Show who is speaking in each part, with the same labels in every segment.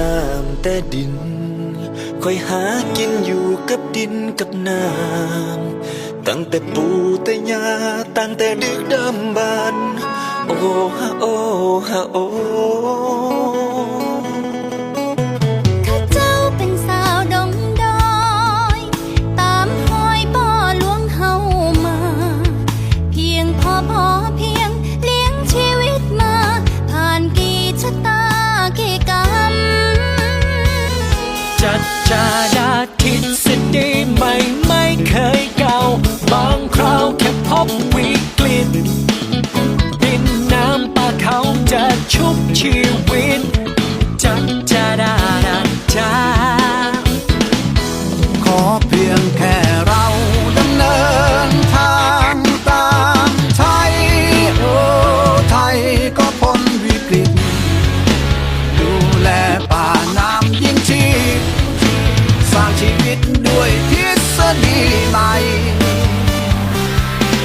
Speaker 1: น้ำแต่ดินคอยหากินอยู่กับดินกับน้ำตั้งแต่ปู่แต่ย่าตั้งแต่ดึกดำบรรโอ้ฮะโอ้ฮะโอ้
Speaker 2: สิดีใหม่ไม่เคยเก่า บางคราวแค่พบวิกฤต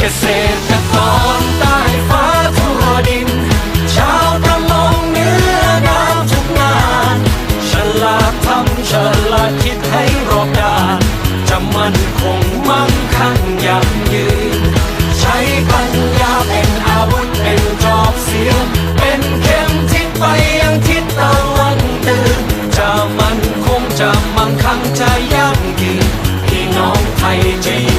Speaker 2: เกษตรกรใต้ฟ้าทั่วดิน ชาวประมงเนื้อน้ำทุกงานฉลาดทำฉลาดคิดให้รอบด้าน จะมันคงมั่งคั่งยั่งยืน ใช้ปัญญาเป็นอาวุธเป็นจอบเสียง เป็นเข็มทิศไปยังทิศตะวันตื่นจะมันคงจะมั่งคั่งจะยั่งยืนพี่น้องไทยจะ